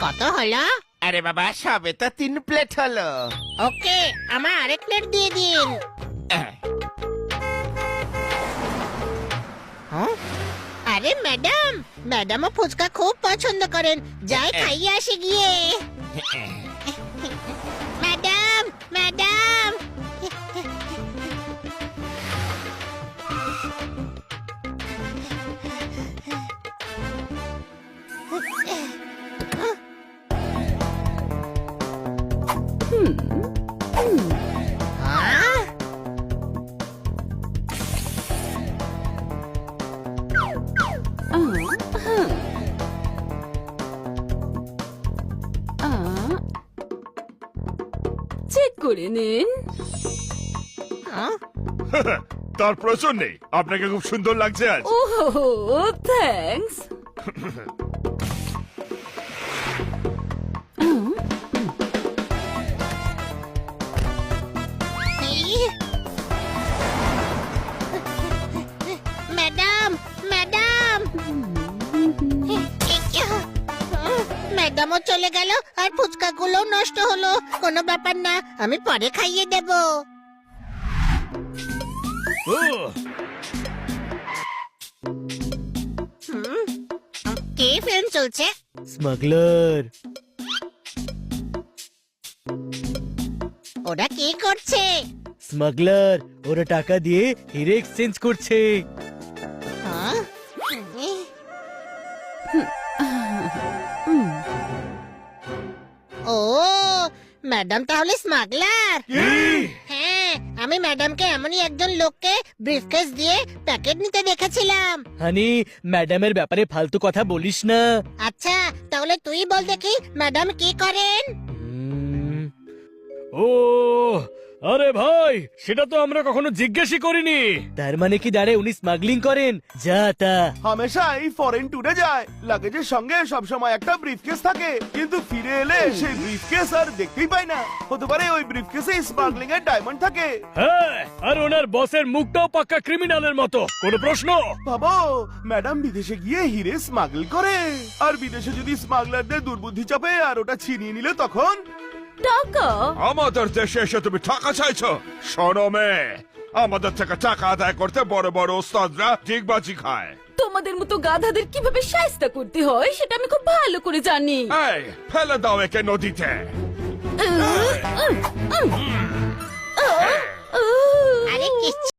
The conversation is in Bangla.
কত হলো? আরে বাবা সবে তো তিন প্লেট হলো। ওকে আমার আরেক প্লেট দিয়ে দিন। হ্যাঁ? আরে ম্যাডাম ম্যাডামও ফুচকা খুব পছন্দ করেন। যাই খাইয়ে আসে গিয়ে। চেক করে নিন? তার প্রয়োজন নেই। আপনাকে খুব সুন্দর লাগছে আজ। ও থ্যাঙ্কস ম্যাডামও চলে গেল আর ফুচকাগুলো নষ্ট হলো। কোনো ব্যাপার না আমি পরে খাইয়ে দেব। কে ফিল্ম চলছে? স্মাগলার ওরা কি করছে? স্মাগলার ওরা টাকা দিয়ে হিরে এক্সচেঞ্জ করছে। হ্যাঁ? ও ম্যাডাম তাহলে স্মাগলার। হ্যাঁ আমি ম্যাডামকে এমনই একজন লোককে ব্রিফকেস দিয়ে প্যাকেট নিতে দেখেছিলাম। হানি ম্যাডামের ব্যাপারে ফালতু কথা বলিস না। আচ্ছা তাহলে তুই বল দেখি ম্যাডাম কি করেন। ও আরে ভাই সেটা তো আমরা কখনো জিজ্ঞেসই করিনি। তার মানে কি দাঁড়ে উনি স্মাগলিং করেন? যা তা। হামেশাই ফরেন ট্যুরে যায়। লাগেজের সঙ্গে সবসময় একটা ব্রিফকেস থাকে। কিন্তু ফিরে এলে সেই ব্রিফকেস আর দেখতেই পায় না। হতে পারে ওই ব্রিফকেসে স্মাগলিং এর ডায়মন্ড থাকে। হ্যাঁ আর ওনার বসের মুখটাও পাক্কা ক্রিমিনালের মতো। কোনো প্রশ্ন? ভাবো ম্যাডাম বিদেশে গিয়ে হিরে স্মাগল করে। আর বিদেশে যদি স্মাগলারদের দুর্বুদ্ধি চাপে আর ওটা ছিনিয়ে নিলে তখন? টাকা? আমাদের দেশে এসে তুমি টাকা চাইছো? শোনো মেয়ে আমাদের থেকে টাকা আদায় করতে বড় বড় ওস্তাদরা ডিগবাজি খায়। তোমাদের মতো গাধাদের কীভাবে সায়স্তা করতে হয় সেটা আমি খুব ভালো করে জানি। এই ফেলে দাও একে নদীতে। আরে কিচ্ছু